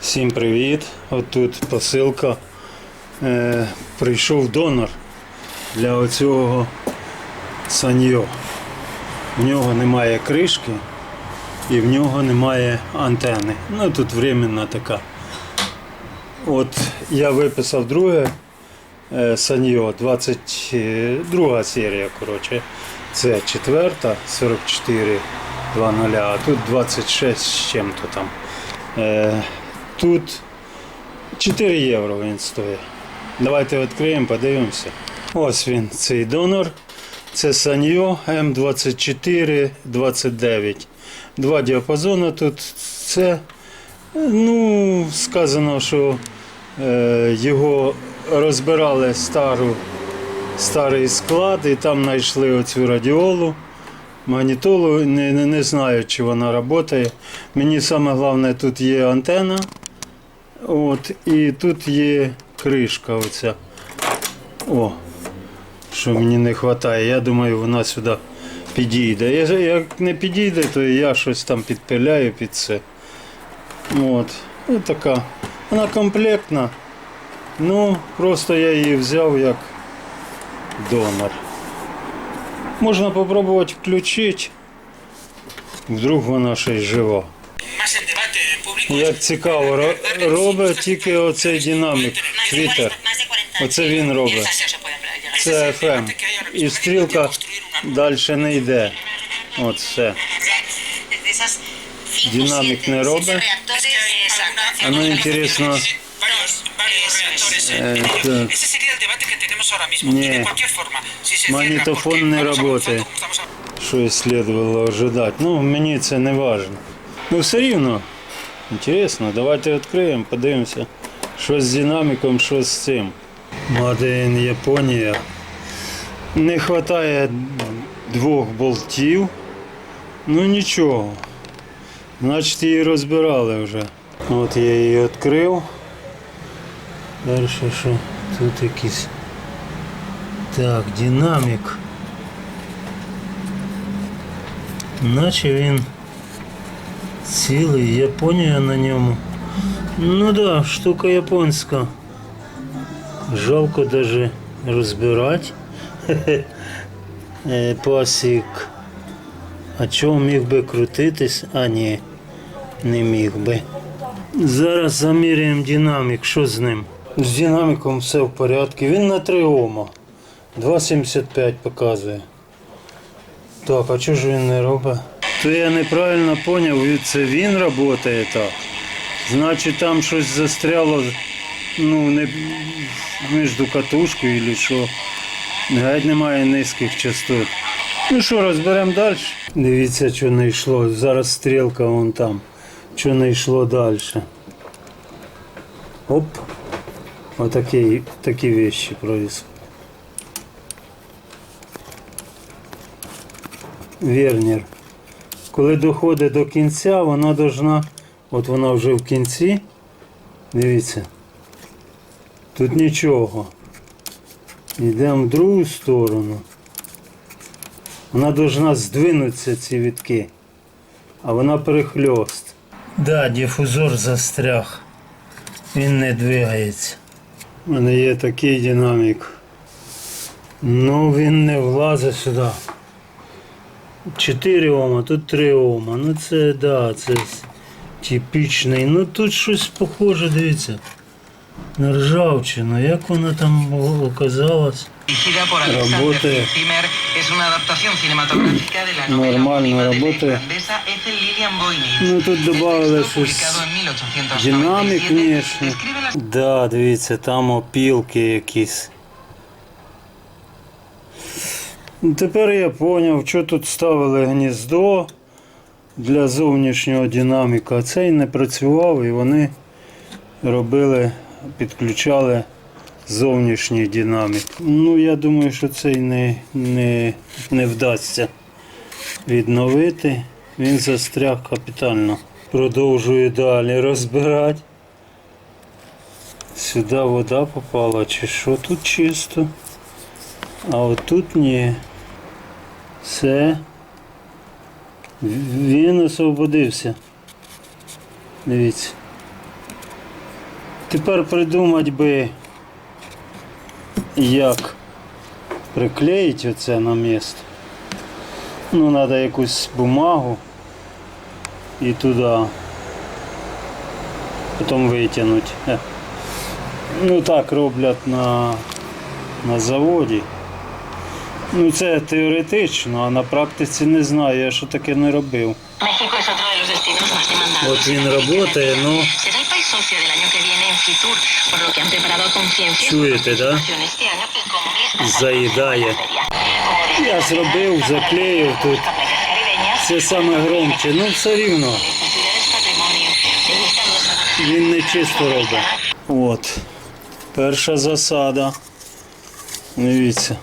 Всім привіт! Отут посилка. Е, прийшов донор для оцього саньо. В нього немає кришки і в нього немає антени. Ну тут временна така. От я виписав друге е, саньо, 22 серія, коротше. Це четверта, 44 2.0, а тут 26 з чим-то там. Е, Тут 4 євро він стоїть. Давайте відкриємо, подивимося. Ось він, цей донор. Це Саньо М2429. Два діапазони тут. Це, ну, сказано, що е, його розбирали стару, старий склад і там знайшли оцю радіолу. Магнітолу, не, не, не знаю, чи вона працює. Мені саме головне, тут є антена. От, і тут є кришка оця. О, що мені не вистачає. Я думаю, вона сюди підійде. Як не підійде, то я щось там підпиляю під це. От. Ось така. Вона комплектна. Ну, просто я її взяв як донор. Можна спробувати включити. Вдруг вона ще й жива. Як цікаво, ро- робить тільки оцей динамік, твіттер. Оце він робить. Це FM. І стрілка далі не йде. От все. Динамік не робить. А ну інтересно. Магнітофон не estamos. Що і слідувало ожидати. Ну, мені це не важливо. Ну, все рівно. Інтересно, давайте відкриємо, подивимося. Що з динаміком, що з цим. Made in Японія. Не вистачає двох болтів. Ну нічого. Значить її розбирали вже. От я її відкрив. Далі що? Тут якийсь. Так, динамік. Наче він цілий, Японія на ньому. Ну да, штука японська. Жалко даже розбирати. Е, Пасік. А чого міг би крутитись? А ні, не міг би. Зараз заміряємо динамік, що з ним. З динаміком все в порядку. Він на 3 Ома. 2,75 показує. Так, а чого ж він не робить? То я неправильно зрозумів, це він працює так. Значить там щось застряло ну, не між катушкою чи що. Геть немає низьких частот. Ну що, розберемо далі. Дивіться, що не йшло. Зараз стрілка вон там. Що не йшло далі. Оп. Отакі такі вещи происходят. Вернер. Коли доходить до кінця, вона должна, от вона вже в кінці, дивіться, тут нічого. Йдемо в другу сторону. Вона должна здвинутися ці вітки, а вона перехльост. Да, дифузор застряг. Він не двигається. У мене є такий динамік. Ну він не влазить сюди. 4 Ома, тут 3 Ома. Ну це да, це типічний. Ну тут щось похоже, дивіться. На ржавчину. Як воно там оказалось? Работает. Нормально работает. Voynich. Ну тут добавили щось. publicado en 1897, Динамік, звісно. Да, дивіться, там опілки якісь. Ну, Тепер я зрозумів, що тут ставили гніздо для зовнішнього динаміка. Цей не працював і вони робили, підключали зовнішній динамік. Ну, я думаю, що цей не, не, не вдасться відновити. Він застряг капітально. Продовжую далі розбирати. Сюди вода попала, чи що тут чисто. А отут ні. Все. Він освободився. Дивіться. Тепер придумати би, як приклеїти оце на місце. Ну, треба якусь бумагу і туди. Потім витягнути. Е. Ну так роблять на, на заводі. Ну це теоретично, а на практиці не знаю, я що таке не робив. От він працює, ну Чуєте, да? Заїдає. Я зробив, заклеїв тут. Це саме громче, ну все рівно. Він не чисто робить. От. Перша засада. Дивіться.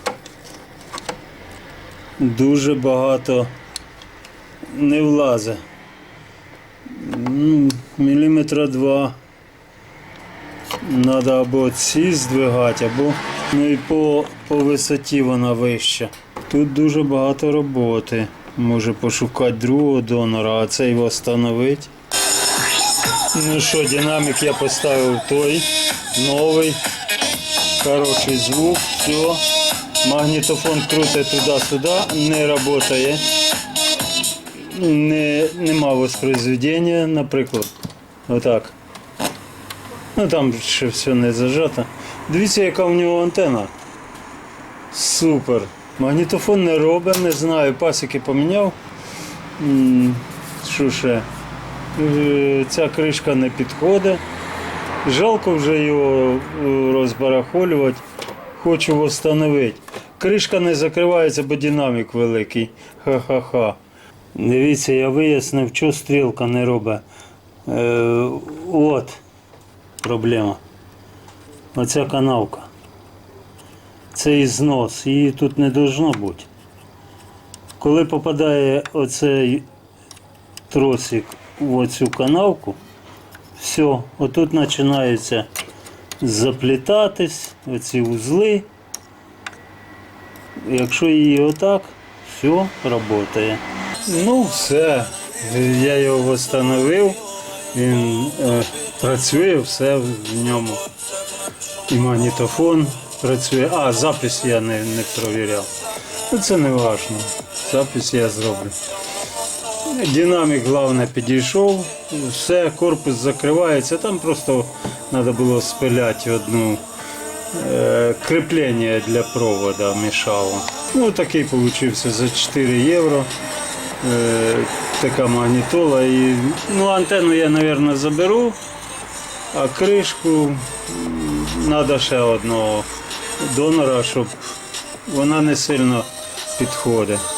Дуже багато не. Ну, Міліметра два. Треба або ці здвигати, або ну і по, по висоті вона вища. Тут дуже багато роботи. Може пошукати другого донора, а цей встановити. Ну що, динамик я поставив той, новий, хороший звук, все. Магнітофон крутить туди-сюди, не працює. Не, нема воспроизведення, наприклад. Отак. Ну там ще все не зажато. Дивіться, яка в нього антена. Супер. Магнітофон не робить, не знаю, пасіки поміняв. Що ще? Е, Ця кришка не підходить. Жалко вже його е, розбарахолювати. Хочу встановити. Кришка не закривається, бо динамік великий. Ха-ха-ха. Дивіться, я вияснив, що стрілка не робить. Е, от проблема. Оця канавка. Це ізнос. Її тут не должно бути. Коли попадає оцей тросик в оцю канавку, все, отут починається заплітатись, оці узли. Якщо її отак, все працює. Ну, все. Я його встановив. Він е, працює, все в ньому. І магнітофон працює. А, запис я не, не провіряв. Ну це не важливо. Запис я зроблю. Динамік, головне, підійшов, все, корпус закривається. Там просто треба було спиляти одну е, кріплення для провода мішало. Ну, такий получився за 4 євро. Е, така магнітола. І, ну, антенну я, мабуть, заберу, а кришку треба ще одного донора, щоб вона не сильно підходить.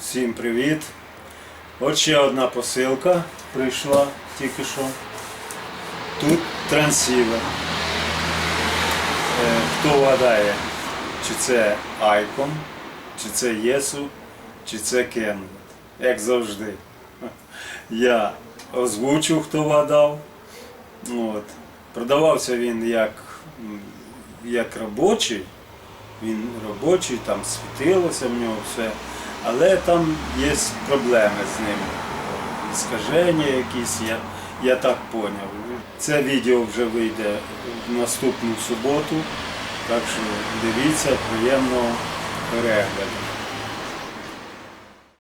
Всім привіт! От ще одна посилка прийшла тільки що. Тут трансівер. Е, Хто вгадає, чи це Icon, чи це Єсу, чи це Kenwood. Як завжди. Я озвучу, хто вгадав. От. Продавався він як, як робочий. Він робочий, там світилося в нього все. Але там є проблеми з ним. Скаження якісь, я, я так поняв. Це відео вже вийде в наступну суботу. Так що дивіться, приємного перегляду.